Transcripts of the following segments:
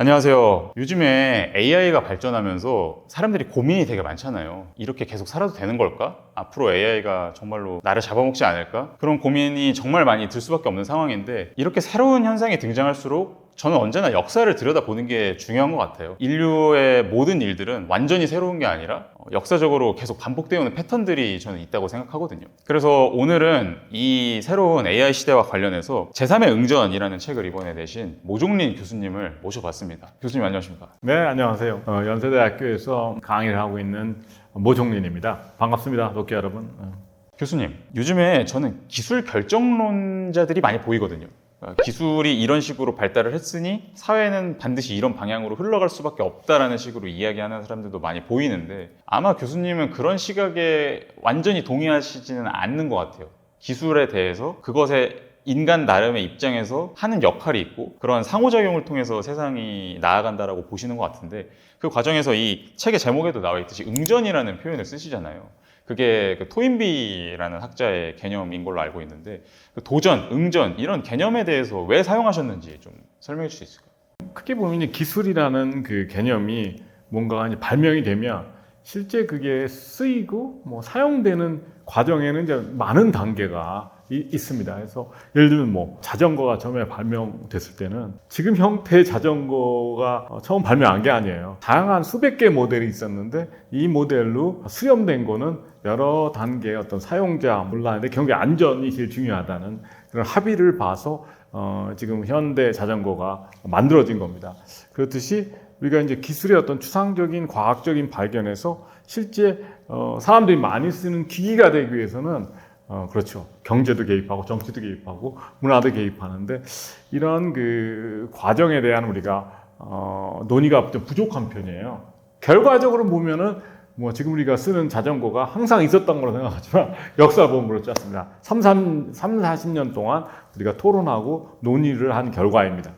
안녕하세요. 요즘에 AI가 발전하면서 사람들이 고민이 되게 많잖아요. 이렇게 계속 살아도 되는 걸까? 앞으로 AI가 정말로 나를 잡아먹지 않을까? 그런 고민이 정말 많이 들 수밖에 없는 상황인데 이렇게 새로운 현상이 등장할수록 저는 언제나 역사를 들여다보는 게 중요한 것 같아요. 인류의 모든 일들은 완전히 새로운 게 아니라 어, 역사적으로 계속 반복되어 오는 패턴들이 저는 있다고 생각하거든요. 그래서 오늘은 이 새로운 AI 시대와 관련해서 제3의 응전이라는 책을 이번에 내신 모종린 교수님을 모셔봤습니다. 교수님 안녕하십니까? 네, 안녕하세요. 어, 연세대학교에서 강의를 하고 있는 모종린입니다. 반갑습니다, 독기 여러분. 어. 교수님, 요즘에 저는 기술 결정론자들이 많이 보이거든요. 그러니까 기술이 이런 식으로 발달을 했으니 사회는 반드시 이런 방향으로 흘러갈 수밖에 없다라는 식으로 이야기하는 사람들도 많이 보이는데 아마 교수님은 그런 시각에 완전히 동의하시지는 않는 것 같아요. 기술에 대해서 그것에 인간 나름의 입장에서 하는 역할이 있고 그런 상호작용을 통해서 세상이 나아간다라고 보시는 것 같은데 그 과정에서 이 책의 제목에도 나와 있듯이 응전이라는 표현을 쓰시잖아요. 그게 그 토인비라는 학자의 개념인 걸로 알고 있는데 그 도전, 응전 이런 개념에 대해서 왜 사용하셨는지 좀 설명해 주실 수 있을까요? 크게 보면 기술이라는 그 개념이 뭔가 발명이 되면 실제 그게 쓰이고 뭐 사용되는 과정에는 이제 많은 단계가 이- 있습니다. 그래서 예를 들면 뭐 자전거가 처음에 발명됐을 때는 지금 형태의 자전거가 어, 처음 발명한 게 아니에요. 다양한 수백 개 모델이 있었는데 이 모델로 수렴된 거는 여러 단계의 어떤 사용자 물론인데 경기 안전이 제일 중요하다는 그런 합의를 봐서 어, 지금 현대 자전거가 만들어진 겁니다. 그렇듯이 우리가 이제 기술의 어떤 추상적인 과학적인 발견에서 실제 어, 사람들이 많이 쓰는 기기가 되기 위해서는 어, 그렇죠. 경제도 개입하고 정치도 개입하고 문화도 개입하는데 이런 그 과정에 대한 우리가 어, 논의가 좀 부족한 편이에요. 결과적으로 보면은 뭐 지금 우리가 쓰는 자전거가 항상 있었던 거로 생각하지만 역사 보면 그렇지 않습니다. 3, 3, 3, 40년 동안 우리가 토론하고 논의를 한 결과입니다.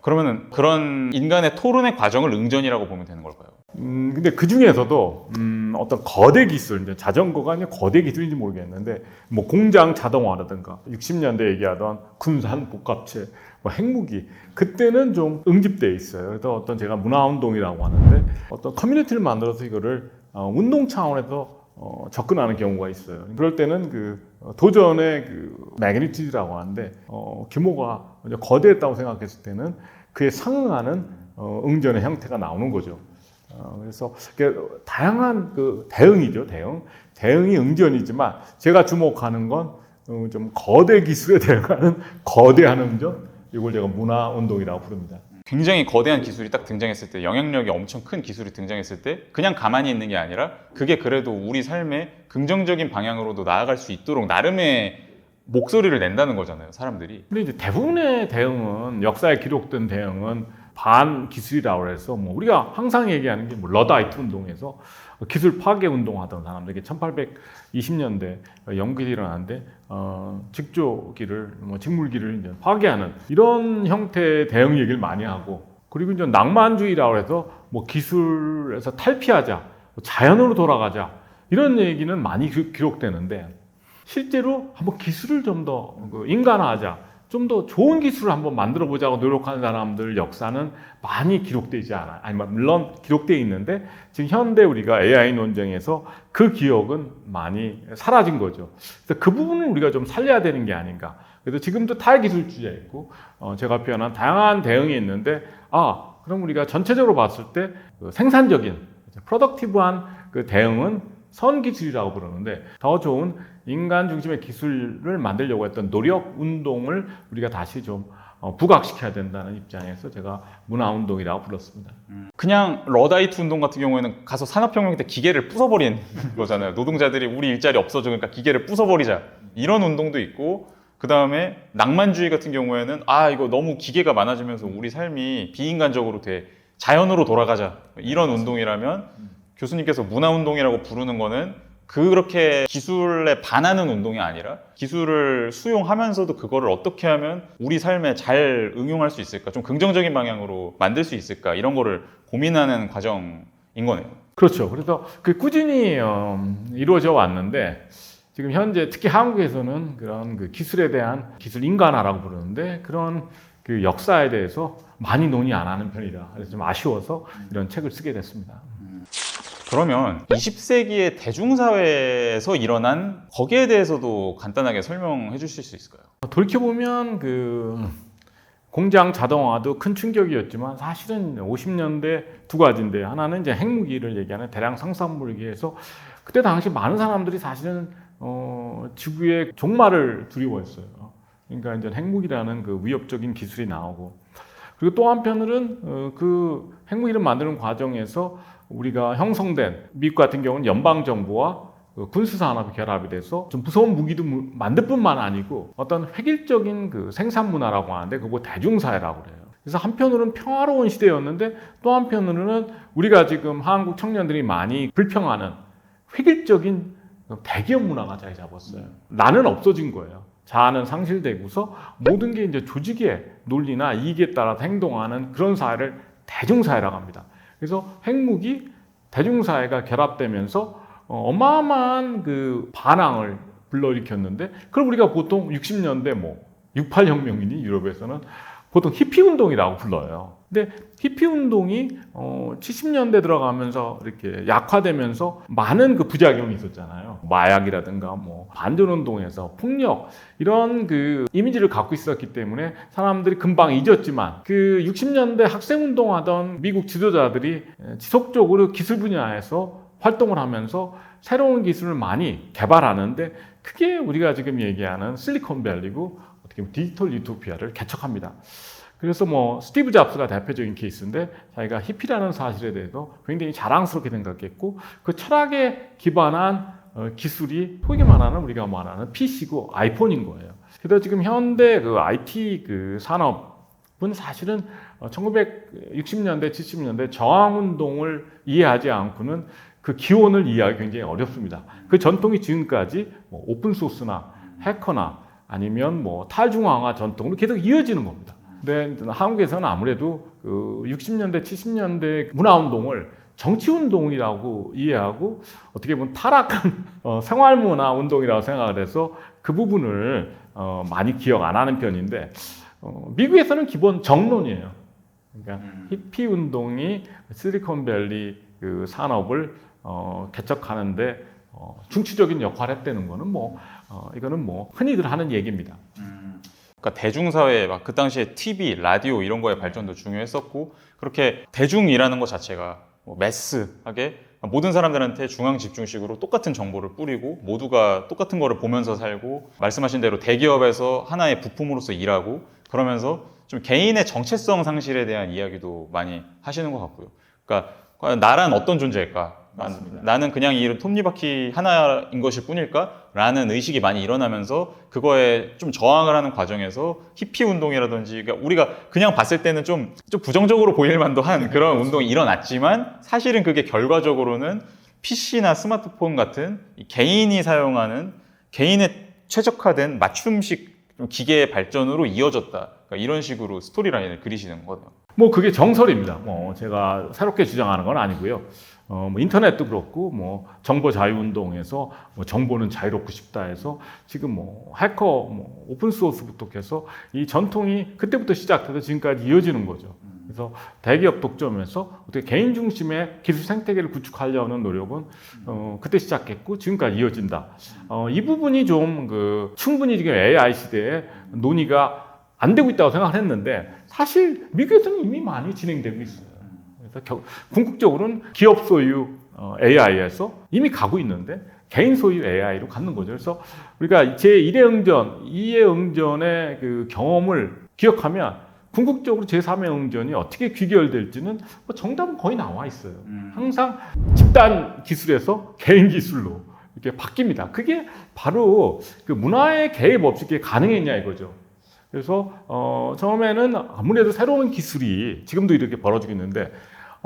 그러면은 그런 인간의 토론의 과정을 응전이라고 보면 되는 걸까요? 음, 근데 그 중에서도, 음, 어떤 거대 기술, 이제 자전거가 아니라 거대 기술인지 모르겠는데, 뭐 공장 자동화라든가, 60년대 얘기하던 군산 복합체, 뭐 핵무기, 그때는 좀 응집돼 있어요. 그래서 어떤 제가 문화운동이라고 하는데, 어떤 커뮤니티를 만들어서 이거를 어, 운동 차원에서 어, 접근하는 경우가 있어요. 그럴 때는 그 어, 도전의 그 매그니티드라고 하는데 어, 규모가 거대했다고 생각했을 때는 그에 상응하는 어, 응전의 형태가 나오는 거죠. 어, 그래서 그 다양한 그 대응이죠, 대응. 대응이 응전이지만 제가 주목하는 건 어, 좀 거대 기술에 대응하는 거대한 응전. 이걸 제가 문화 운동이라고 부릅니다. 굉장히 거대한 기술이 딱 등장했을 때 영향력이 엄청 큰 기술이 등장했을 때 그냥 가만히 있는 게 아니라 그게 그래도 우리 삶에 긍정적인 방향으로도 나아갈 수 있도록 나름의 목소리를 낸다는 거잖아요 사람들이. 근데 이제 대부분의 대응은 역사에 기록된 대응은 반 기술이라고 해서 뭐 우리가 항상 얘기하는 게 뭐 러다이트 운동에서 기술 파괴 운동하던 사람들 이게 1820년대 영국이 일어났는데 어, 직조기를 뭐 직물기를 이제 파괴하는 이런 형태의 대응 얘기를 많이 하고 그리고 이제 낭만주의라고 해서 뭐 기술에서 탈피하자 뭐 자연으로 돌아가자 이런 얘기는 많이 기- 기록되는데 실제로 한번 기술을 좀 더 인간화하자. 좀 더 좋은 기술을 한번 만들어 보자고 노력하는 사람들 역사는 많이 기록되지 않아요. 아니, 뭐 물론 기록되어 있는데 지금 현대 우리가 AI 논쟁에서 그 기억은 많이 사라진 거죠. 그래서 그 부분을 우리가 좀 살려야 되는 게 아닌가. 그래서 지금도 탈기술주의가 있고, 어, 제가 표현한 다양한 대응이 있는데, 아, 그럼 우리가 전체적으로 봤을 때 그 생산적인, 프로덕티브한 그 대응은 선기술이라고 부르는데 더 좋은 인간 중심의 기술을 만들려고 했던 노력 운동을 우리가 다시 좀 어, 부각시켜야 된다는 입장에서 제가 문화 운동이라고 불렀습니다. 그냥 러다이트 운동 같은 경우에는 가서 산업혁명 때 기계를 부숴버린 거잖아요. 노동자들이 우리 일자리 없어져 그러니까 기계를 부숴버리자. 이런 운동도 있고 그 다음에 낭만주의 같은 경우에는 아 이거 너무 기계가 많아지면서 우리 삶이 비인간적으로 돼 자연으로 돌아가자. 이런 운동이라면 교수님께서 문화 운동이라고 부르는 거는 그렇게 기술에 반하는 운동이 아니라 기술을 수용하면서도 그거를 어떻게 하면 우리 삶에 잘 응용할 수 있을까 좀 긍정적인 방향으로 만들 수 있을까 이런 거를 고민하는 과정인 거네요. 그렇죠. 그래서 그 꾸준히 어, 이루어져 왔는데 지금 현재 특히 한국에서는 그런 그 기술에 대한 기술 인간화라고 부르는데 그런 그 역사에 대해서 많이 논의 안 하는 편이다. 그래서 좀 아쉬워서 이런 책을 쓰게 됐습니다. 그러면 20세기의 대중사회에서 일어난 거기에 대해서도 간단하게 설명해 주실 수 있을까요? 돌이켜보면 그 공장 자동화도 큰 충격이었지만 사실은 50년대 두 가지인데 하나는 이제 핵무기를 얘기하는 대량 생산물기에서 그때 당시 많은 사람들이 사실은 어, 지구의 종말을 두려워했어요. 그러니까 이제 핵무기라는 그 위협적인 기술이 나오고 그리고 또 한편으로는 어, 그 핵무기 를 만드는 과정에서 우리가 형성된 미국 같은 경우는 연방 정부와 그 군수 산업이 결합이 돼서 좀 무서운 무기도 무- 만들 뿐만 아니고 어떤 획일적인 그 생산 문화라고 하는데 그거 대중사회라고 그래요. 그래서 한편으로는 평화로운 시대였는데 또 한편으로는 우리가 지금 한국 청년들이 많이 불평하는 획일적인 대기업 문화가 자리 잡았어요. 나는 없어진 거예요. 자아는 상실되고서 모든 게 이제 조직의 논리나 이익에 따라 행동하는 그런 사회를 대중사회라고 합니다. 그래서 핵무기, 대중사회가 결합되면서 어, 어마어마한 그 반항을 불러일으켰는데 그걸 우리가 보통 60년대 뭐 68혁명이니 유럽에서는 보통 히피 운동이라고 불러요. 근데 히피 운동이 어 70년대 들어가면서 이렇게 약화되면서 많은 그 부작용이 있었잖아요. 마약이라든가 뭐 반전 운동에서 폭력 이런 그 이미지를 갖고 있었기 때문에 사람들이 금방 잊었지만 그 60년대 학생 운동하던 미국 지도자들이 지속적으로 기술 분야에서 활동을 하면서 새로운 기술을 많이 개발하는데 그게 우리가 지금 얘기하는 실리콘밸리고 어떻게 디지털 유토피아를 개척합니다. 그래서 뭐 스티브 잡스가 대표적인 케이스인데 자기가 히피라는 사실에 대해서 굉장히 자랑스럽게 생각했고 그 철학에 기반한 어, 기술이 소위 말하는 우리가 말하는 PC고 아이폰인 거예요. 그래서 지금 현대 그 IT 그 산업은 사실은 1960년대, 70년대 저항 운동을 이해하지 않고는 그 기원을 이해하기 굉장히 어렵습니다. 그 전통이 지금까지 뭐 오픈 소스나 해커나 아니면 뭐 탈중앙화 전통으로 계속 이어지는 겁니다. 근데 한국에서는 아무래도 그 60년대, 70년대 문화 운동을 정치 운동이라고 이해하고 어떻게 보면 타락한 어, 생활 문화 운동이라고 생각을 해서 그 부분을 어, 많이 기억 안 하는 편인데 어, 미국에서는 기본 정론이에요. 그러니까 히피 운동이 실리콘밸리 그 산업을 어, 개척하는데 어, 중추적인 역할을 했다는 거는 뭐 어, 이거는 뭐 흔히들 하는 얘기입니다. 그러니까 대중사회 막 그 당시에 TV, 라디오 이런 거의 발전도 중요했었고 그렇게 대중이라는 것 자체가 뭐 매스하게 모든 사람들한테 중앙 집중식으로 똑같은 정보를 뿌리고 모두가 똑같은 거를 보면서 살고 말씀하신 대로 대기업에서 하나의 부품으로서 일하고 그러면서 좀 개인의 정체성 상실에 대한 이야기도 많이 하시는 것 같고요. 그러니까 과연 나란 어떤 존재일까? 맞습니다. 나는 그냥 이 톱니바퀴 하나인 것일 뿐일까? 라는 의식이 많이 일어나면서 그거에 좀 저항을 하는 과정에서 히피 운동이라든지 그러니까 우리가 그냥 봤을 때는 좀, 좀 부정적으로 보일 만도 한 그런 운동이 일어났지만 사실은 그게 결과적으로는 PC나 스마트폰 같은 이 개인이 사용하는 개인의 최적화된 맞춤식 좀 기계의 발전으로 이어졌다. 그러니까 이런 식으로 스토리라인을 그리시는 거죠. 뭐 그게 정설입니다. 뭐 제가 새롭게 주장하는 건 아니고요. 어, 뭐 인터넷도 그렇고 뭐 정보 자유 운동에서 뭐 정보는 자유롭고 싶다 해서 지금 뭐 해커 뭐 오픈 소스부터 해서 이 전통이 그때부터 시작돼서 지금까지 이어지는 거죠. 그래서 대기업 독점에서 어떻게 개인 중심의 기술 생태계를 구축하려는 노력은 어, 그때 시작했고 지금까지 이어진다. 어, 이 부분이 좀 그 충분히 지금 AI 시대에 논의가 안 되고 있다고 생각을 했는데 사실 미국에서는 이미 많이 진행되고 있어요. 겨- 궁극적으로는 기업 소유 어, AI에서 이미 가고 있는데 개인 소유 AI로 갖는 거죠. 그래서 우리가 제 1의 응전, 2의 응전의 그 경험을 기억하면 궁극적으로 제 3의 응전이 어떻게 귀결될지는 뭐 정답은 거의 나와 있어요. 항상 집단 기술에서 개인 기술로 이렇게 바뀝니다. 그게 바로 그 문화의 개입 없이 이게 가능했냐 이거죠. 그래서 어, 처음에는 아무래도 새로운 기술이 지금도 이렇게 벌어지고 있는데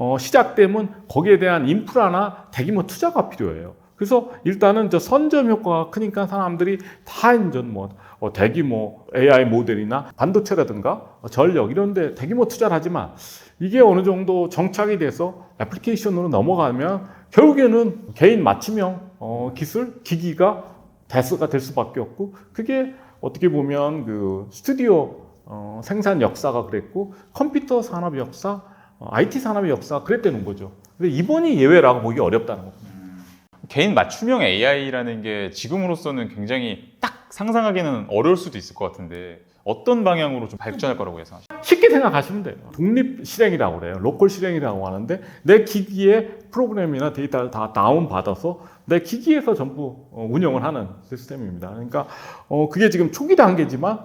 어, 시작되면 거기에 대한 인프라나 대규모 투자가 필요해요. 그래서 일단은 저 선점 효과가 크니까 사람들이 다 이제 뭐 어, 대규모 AI 모델이나 반도체라든가 어, 전력 이런데 대규모 투자를 하지만 이게 어느 정도 정착이 돼서 애플리케이션으로 넘어가면 결국에는 개인 맞춤형 어, 기술 기기가 대수가 될 수밖에 없고 그게 어떻게 보면 그 스튜디오 어, 생산 역사가 그랬고 컴퓨터 산업 역사, 어, IT 산업의 역사가 그랬다는 거죠. 근데 이번이 예외라고 보기 어렵다는 겁니다. 개인 맞춤형 AI라는 게 지금으로서는 굉장히 딱 상상하기는 어려울 수도 있을 것 같은데 어떤 방향으로 좀 발전할 거라고 예상하십니까? 쉽게 생각하시면 돼요. 독립 실행이라고 그래요. 로컬 실행이라고 하는데 내 기기에 프로그램이나 데이터를 다 다운 받아서 내 기기에서 전부 어, 운영을 하는 시스템입니다. 그러니까 어, 그게 지금 초기 단계지만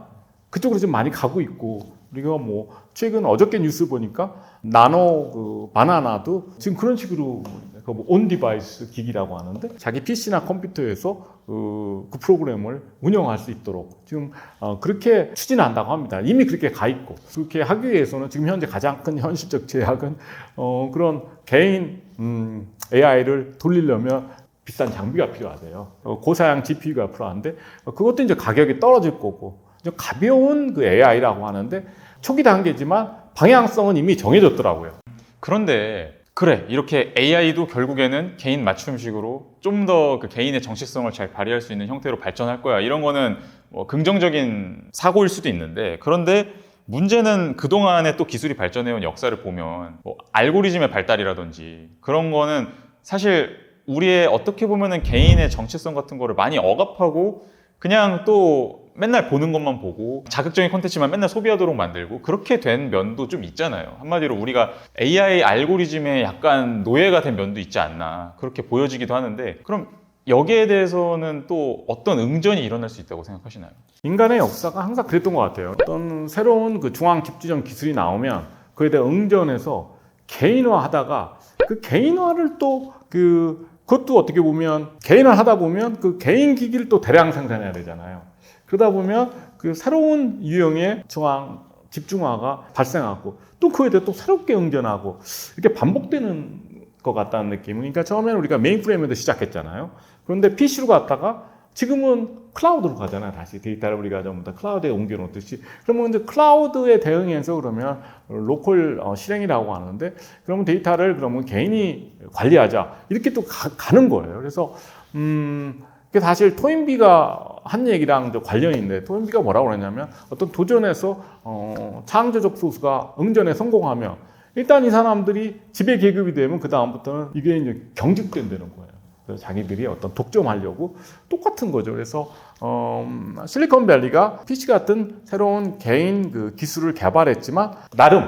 그쪽으로 지금 많이 가고 있고 우리가 뭐 최근 어저께 뉴스 보니까 나노 그 바나나도 지금 그런 식으로 그온 디바이스 기기라고 하는데 자기 PC나 컴퓨터에서 그, 그 프로그램을 운영할 수 있도록 지금 어, 그렇게 추진한다고 합니다. 이미 그렇게 가 있고 그렇게 하기 위해서는 지금 현재 가장 큰 현실적 제약은 어, 그런 개인 음, AI를 돌리려면 비싼 장비가 필요하대요. 어, 고사양 GPU가 필요한데 어, 그것도 이제 가격이 떨어질 거고 가벼운 그 AI라고 하는데 초기 단계지만 방향성은 이미 정해졌더라고요. 그런데 그래 이렇게 AI도 결국에는 개인 맞춤식으로 좀 더 그 개인의 정체성을 잘 발휘할 수 있는 형태로 발전할 거야 이런 거는 뭐 긍정적인 사고일 수도 있는데 그런데 문제는 그동안에 또 기술이 발전해온 역사를 보면 뭐 알고리즘의 발달이라든지 그런 거는 사실 우리의 어떻게 보면은 개인의 정체성 같은 거를 많이 억압하고 그냥 또 맨날 보는 것만 보고 자극적인 콘텐츠만 맨날 소비하도록 만들고 그렇게 된 면도 좀 있잖아요. 한마디로 우리가 AI 알고리즘에 약간 노예가 된 면도 있지 않나 그렇게 보여지기도 하는데 그럼 여기에 대해서는 또 어떤 응전이 일어날 수 있다고 생각하시나요? 인간의 역사가 항상 그랬던 것 같아요. 어떤 새로운 그 중앙 집주전 기술이 나오면 그에 대해 응전해서 개인화하다가 그 개인화를 또그 그것도 어떻게 보면 개인화 하다 보면 그 개인 기기를 또 대량 생산해야 되잖아요. 그러다 보면 그 새로운 유형의 중앙 집중화가 발생하고 또 그에 대해 또 새롭게 응전하고 이렇게 반복되는 것 같다는 느낌. 그러니까 처음에는 우리가 메인프레임에서 시작했잖아요. 그런데 PC로 갔다가 지금은 클라우드로 가잖아요. 다시 데이터를 우리가 전부 다 클라우드에 옮겨놓듯이. 그러면 이제 클라우드에 대응해서 그러면 로컬 어, 실행이라고 하는데 그러면 데이터를 그러면 개인이 관리하자 이렇게 또 가, 는 거예요. 그래서 음. 그게 사실 토인비가 한 얘기랑 좀 관련이 있는데 토인비가 뭐라고 그랬냐면 어떤 도전에서 어, 창조적 소수가 응전에 성공하면 일단 이 사람들이 지배 계급이 되면 그 다음부터는 이게 이제 경직된다는 거예요. 그래서 자기들이 어떤 독점하려고 똑같은 거죠. 그래서 어, 실리콘밸리가 PC 같은 새로운 개인 그 기술을 개발했지만 나름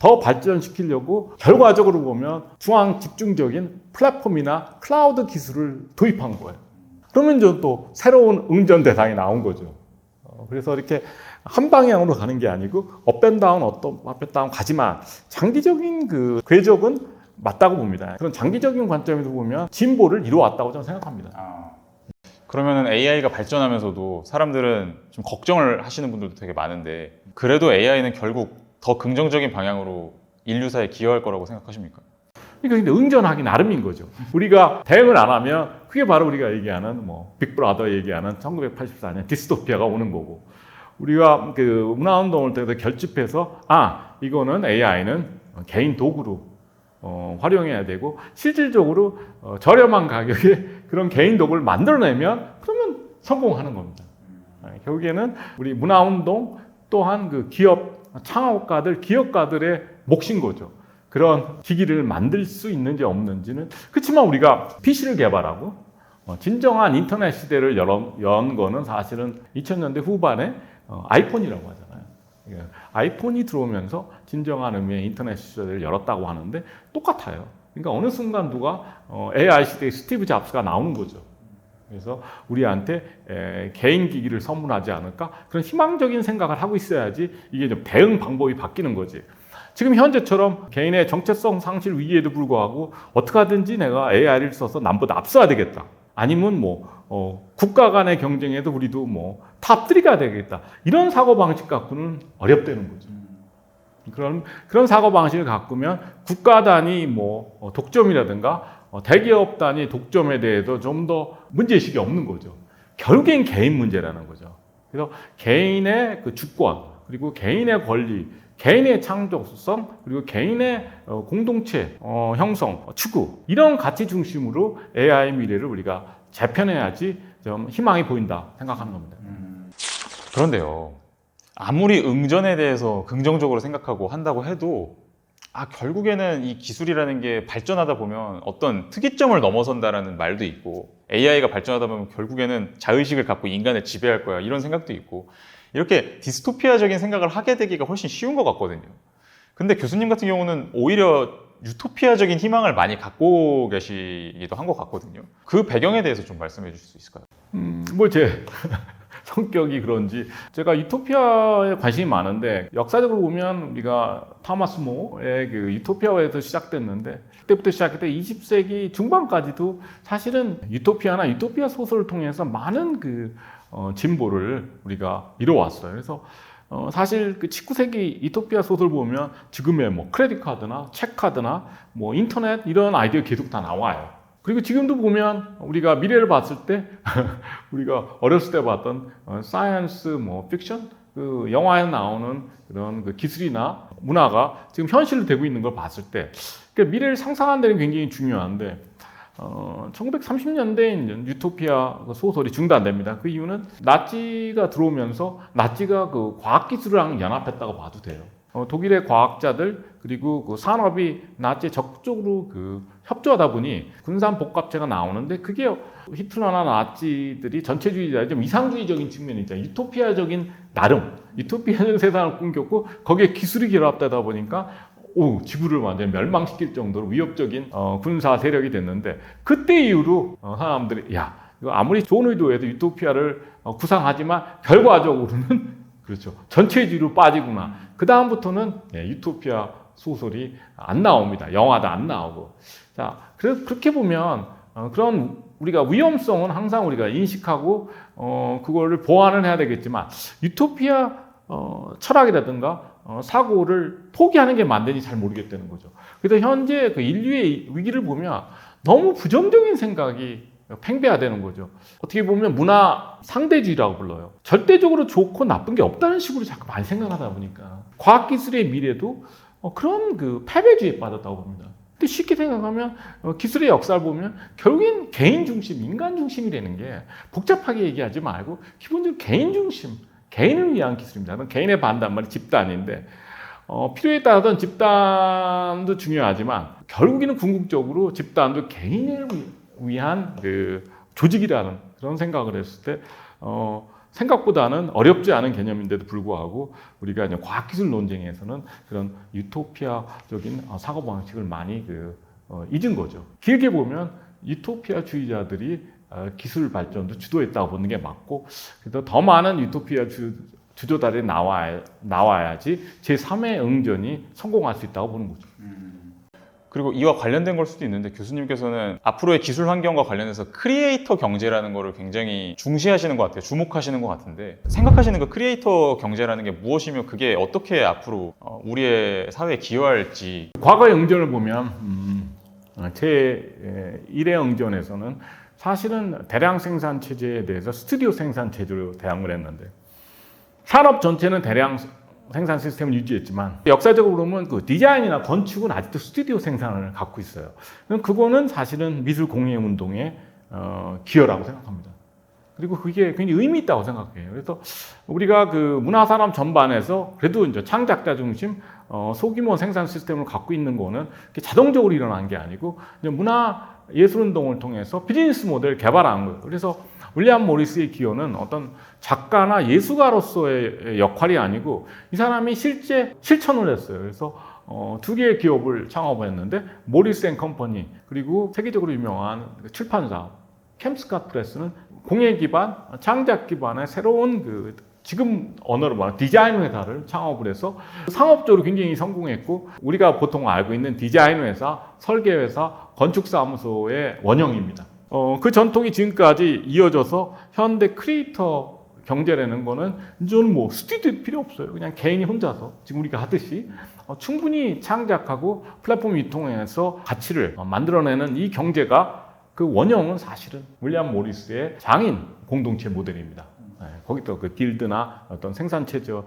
더 발전시키려고 결과적으로 보면 중앙 집중적인 플랫폼이나 클라우드 기술을 도입한 거예요. 그러면 이제 또 새로운 응전 대상이 나온 거죠. 어, 그래서 이렇게 한 방향으로 가는 게 아니고 업앤다운 업앤다운 가지만 장기적인 그 궤적은 맞다고 봅니다. 그런 장기적인 관점에서 보면 진보를 이루어왔다고 저는 생각합니다. 그러면은 AI가 발전하면서도 사람들은 좀 걱정을 하시는 분들도 되게 많은데 그래도 AI는 결국 더 긍정적인 방향으로 인류사에 기여할 거라고 생각하십니까? 그러니까 근데 응전하기 나름인 거죠. 우리가 대응을 안 하면 그게 바로 우리가 얘기하는 뭐 빅브라더 얘기하는 1984년 디스토피아가 오는 거고 우리가 그 문화운동을 때도 결집해서 아 이거는 AI는 개인 도구로 어, 활용해야 되고 실질적으로 어, 저렴한 가격에 그런 개인 도구를 만들어내면 그러면 성공하는 겁니다. 아, 결국에는 우리 문화운동 또한 그 기업 창업가들 기업가들의 몫인 거죠. 그런 기기를 만들 수 있는지 없는지는 그렇지만 우리가 PC를 개발하고 어, 진정한 인터넷 시대를 연 거는 사실은 2000년대 후반에 어, 아이폰이라고 하잖아요. 예, 아이폰이 들어오면서 진정한 의미의 인터넷 시대를 열었다고 하는데 똑같아요. 그러니까 어느 순간 누가 어, AI 시대의 스티브 잡스가 나오는 거죠. 그래서 우리한테 에, 개인 기기를 선물하지 않을까 그런 희망적인 생각을 하고 있어야지 이게 좀 대응 방법이 바뀌는 거지. 지금 현재처럼 개인의 정체성 상실 위기에도 불구하고 어떻게 하든지 내가 AI를 써서 남보다 앞서야 되겠다. 아니면 뭐 어, 국가 간의 경쟁에도 우리도 뭐 탑3가 되겠다. 이런 사고 방식 갖고는 어렵다는 거죠. 그런 그런 사고 방식을 갖고면 국가 단위 뭐 어, 독점이라든가 어, 대기업 단위 독점에 대해서 좀 더 문제 의식이 없는 거죠. 결국엔 개인 문제라는 거죠. 그래서 개인의 그 주권 그리고 개인의 권리 개인의 창조성 그리고 개인의 어, 공동체 어, 형성 추구 이런 가치 중심으로 AI 미래를 우리가 재편해야지 좀 희망이 보인다 생각하는 겁니다. 그런데요. 아무리 응전에 대해서 긍정적으로 생각하고 한다고 해도 아 결국에는 이 기술이라는 게 발전하다 보면 어떤 특이점을 넘어선다라는 말도 있고 AI가 발전하다 보면 결국에는 자의식을 갖고 인간을 지배할 거야 이런 생각도 있고 이렇게 디스토피아적인 생각을 하게 되기가 훨씬 쉬운 것 같거든요. 근데 교수님 같은 경우는 오히려 유토피아적인 희망을 많이 갖고 계시기도 한 것 같거든요. 그 배경에 대해서 좀 말씀해 주실 수 있을까요? 음, 뭐제 성격이 그런지 제가 유토피아에 관심이 많은데 역사적으로 보면 우리가 타마스 모의 그 유토피아에서 시작됐는데 그때부터 시작해서 20세기 중반까지도 사실은 유토피아나 유토피아 소설을 통해서 많은 그 어, 진보를 우리가 이뤄왔어요. 그래서 어, 사실 그 19세기 유토피아 소설 보면 지금의 뭐 크레딧 카드나 책 카드나 뭐 인터넷 이런 아이디어 계속 다 나와요. 그리고 지금도 보면 우리가 미래를 봤을 때 우리가 어렸을 때 봤던 어, 사이언스 뭐 픽션 그 영화에 나오는 그런 그 기술이나 문화가 지금 현실로 되고 있는 걸 봤을 때 그러니까 미래를 상상하는 데는 굉장히 중요한데 어, 1930년대에 유토피아 그 소설이 중단됩니다. 그 이유는 나치가 들어오면서 나치가 그 과학기술이랑 연합했다고 봐도 돼요. 어, 독일의 과학자들 그리고 그 산업이 나치에 적극적으로 그 협조하다 보니 군산 복합체가 나오는데 그게 히틀러나 나치들이 전체주의자 좀 이상주의적인 측면이 있잖아요. 유토피아적인 나름 유토피아적인 세상을 꿈겼고 거기에 기술이 결합되다 보니까 오 지구를 완전히 멸망시킬 정도로 위협적인 어, 군사 세력이 됐는데 그때 이후로 어, 사람들이 야 이거 아무리 좋은 의도에도 유토피아를 어, 구상하지만 결과적으로는 그렇죠. 전체 주의로 빠지구나. 그 다음부터는 예, 유토피아 소설이 안 나옵니다. 영화도 안 나오고. 자 그래서 그렇게 보면 어, 그런 우리가 위험성은 항상 우리가 인식하고 어, 그거를 보완을 해야 되겠지만 유토피아 어, 철학이라든가 어, 사고를 포기하는 게 맞는지 잘 모르겠다는 거죠. 그래서 현재 그 인류의 위기를 보면 너무 부정적인 생각이 팽배화되는 거죠. 어떻게 보면 문화 상대주의라고 불러요. 절대적으로 좋고 나쁜 게 없다는 식으로 자꾸 많이 생각하다 보니까 과학기술의 미래도 어, 그런 그 패배주의에 빠졌다고 봅니다. 근데 쉽게 생각하면 어, 기술의 역사를 보면 결국엔 개인 중심, 인간 중심이라는 게 복잡하게 얘기하지 말고 기본적으로 개인 중심, 개인을 위한 기술입니다. 개인의 반단 말이 집단인데 어, 필요에 따라서 집단도 중요하지만 결국에는 궁극적으로 집단도 개인을 위- 위한 그 조직이라는 그런 생각을 했을 때 어, 생각보다는 어렵지 않은 개념인데도 불구하고 우리가 이제 과학기술 논쟁에서는 그런 유토피아적인 어, 사고 방식을 많이 그, 어, 잊은 거죠. 길게 보면 유토피아주의자들이 어, 기술 발전도 주도했다고 보는 게 맞고 그래서 더 많은 유토피아 주, 주도자들이 나와야, 나와야지 제3의 응전이 성공할 수 있다고 보는 거죠. 그리고 이와 관련된 걸 수도 있는데 교수님께서는 앞으로의 기술 환경과 관련해서 크리에이터 경제라는 거를 굉장히 중시하시는 것 같아요. 주목하시는 것 같은데 생각하시는 그 크리에이터 경제라는 게 무엇이며 그게 어떻게 앞으로 어, 우리의 사회에 기여할지 과거의 응전을 보면 음, 어, 제 1회 응전에서는 사실은 대량 생산 체제에 대해서 스튜디오 생산 체제로 대항을 했는데 산업 전체는 대량 생산 시스템을 유지했지만 역사적으로 보면 그 디자인이나 건축은 아직도 스튜디오 생산을 갖고 있어요. 그거는 사실은 미술 공예 운동의 어, 기여라고 생각합니다. 그리고 그게 굉장히 의미 있다고 생각해요. 그래서 우리가 그 문화 산업 전반에서 그래도 이제 창작자 중심 어, 소규모 생산 시스템을 갖고 있는 거는 자동적으로 일어난 게 아니고 문화 예술 운동을 통해서 비즈니스 모델을 개발한 거예요. 그래서 윌리엄 모리스의 기여는 어떤 작가나 예술가로서의 역할이 아니고 이 사람이 실제 실천을 했어요. 그래서 어, 두 개의 기업을 창업했는데 모리스 앤 컴퍼니 그리고 세계적으로 유명한 출판사 캠스캇 프레스는 공예 기반, 창작 기반의 새로운 그 지금 언어로 말하는 디자인 회사를 창업을 해서 상업적으로 굉장히 성공했고 우리가 보통 알고 있는 디자인 회사, 설계 회사, 건축 사무소의 원형입니다. 어, 그 전통이 지금까지 이어져서 현대 크리에이터 경제라는 거는 이제는 뭐 스튜디오 필요 없어요. 그냥 개인이 혼자서 지금 우리가 하듯이 어, 충분히 창작하고 플랫폼 유통해서 가치를 어, 만들어내는 이 경제가 그 원형은 사실은 윌리엄 모리스의 장인 공동체 모델입니다. 네, 거기 또그 길드나 어떤 생산 체제를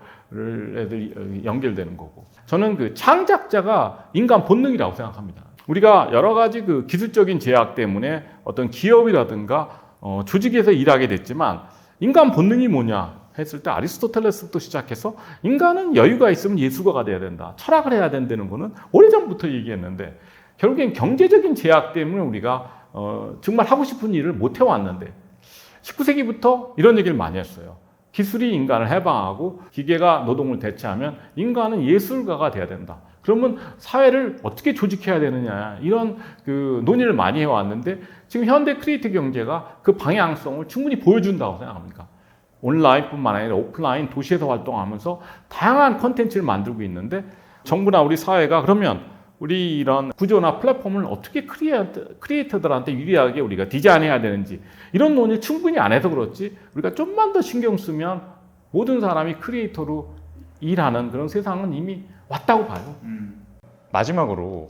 애들이 어, 연결되는 거고. 저는 그 창작자가 인간 본능이라고 생각합니다. 우리가 여러 가지 그 기술적인 제약 때문에 어떤 기업이라든가 어, 조직에서 일하게 됐지만 인간 본능이 뭐냐 했을 때 아리스토텔레스부터 시작해서 인간은 여유가 있으면 예술가가 돼야 된다. 철학을 해야 된다는 거는 오래전부터 얘기했는데 결국엔 경제적인 제약 때문에 우리가 어, 정말 하고 싶은 일을 못 해왔는데 19세기부터 이런 얘기를 많이 했어요. 기술이 인간을 해방하고 기계가 노동을 대체하면 인간은 예술가가 돼야 된다. 그러면 사회를 어떻게 조직해야 되느냐 이런 그 논의를 많이 해왔는데 지금 현대 크리에이티브 경제가 그 방향성을 충분히 보여준다고 생각합니다. 온라인뿐만 아니라 오프라인 도시에서 활동하면서 다양한 컨텐츠를 만들고 있는데 정부나 우리 사회가 그러면 우리 이런 구조나 플랫폼을 어떻게 크리에이터, 크리에이터 들한테 유리하게 우리가 디자인해야 되는지 이런 논의를 충분히 안 해서 그렇지 우리가 좀만 더 신경 쓰면 모든 사람이 크리에이터로 일하는 그런 세상은 이미 왔다고 봐요. 마지막으로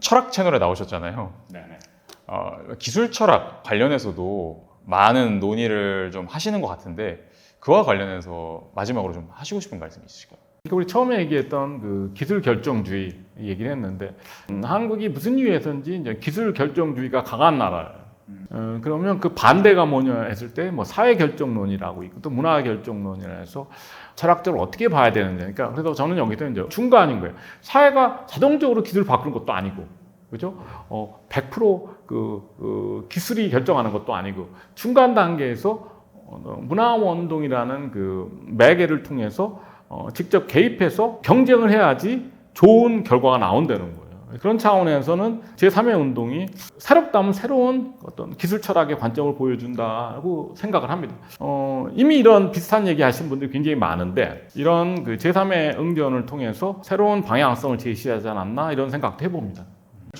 철학 채널에 나오셨잖아요. 네네. 어, 기술 철학 관련해서도 많은 논의를 좀 하시는 것 같은데 그와 관련해서 마지막으로 좀 하시고 싶은 말씀 있으실까요? 그러니까 우리 처음에 얘기했던 그 기술 결정주의 얘기를 했는데 음, 한국이 무슨 이유에서인지 이제 기술 결정주의가 강한 나라예요. 어, 그러면 그 반대가 뭐냐 했을 때 뭐 사회 결정론이라고 있고 또 문화 결정론이라 해서 철학적으로 어떻게 봐야 되는지 그러니까 그래서 저는 여기서 이제 중간인 거예요. 사회가 자동적으로 기술을 바꾸는 것도 아니고 그죠? 어, 100%그 그 기술이 결정하는 것도 아니고 중간 단계에서 어, 문화 운동이라는 그 매개를 통해서 어, 직접 개입해서 경쟁을 해야지 좋은 결과가 나온다는 거예요. 그런 차원에서는 제3의 운동이 새롭다면 새로운 어떤 기술 철학의 관점을 보여준다고 생각을 합니다. 어, 이미 이런 비슷한 얘기 하신 분들이 굉장히 많은데 이런 그 제3의 응전을 통해서 새로운 방향성을 제시하지 않았나 이런 생각도 해봅니다.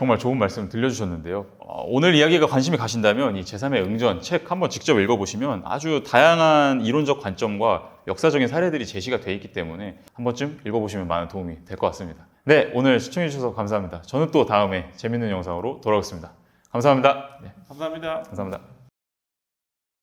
정말 좋은 말씀 들려주셨는데요. 어, 오늘 이야기가 관심이 가신다면 이 제3의 응전 책 한번 직접 읽어보시면 아주 다양한 이론적 관점과 역사적인 사례들이 제시가 돼 있기 때문에 한 번쯤 읽어보시면 많은 도움이 될 것 같습니다. 네, 오늘 시청해주셔서 감사합니다. 저는 또 다음에 재밌는 영상으로 돌아오겠습니다. 감사합니다. 네, 감사합니다. 감사합니다.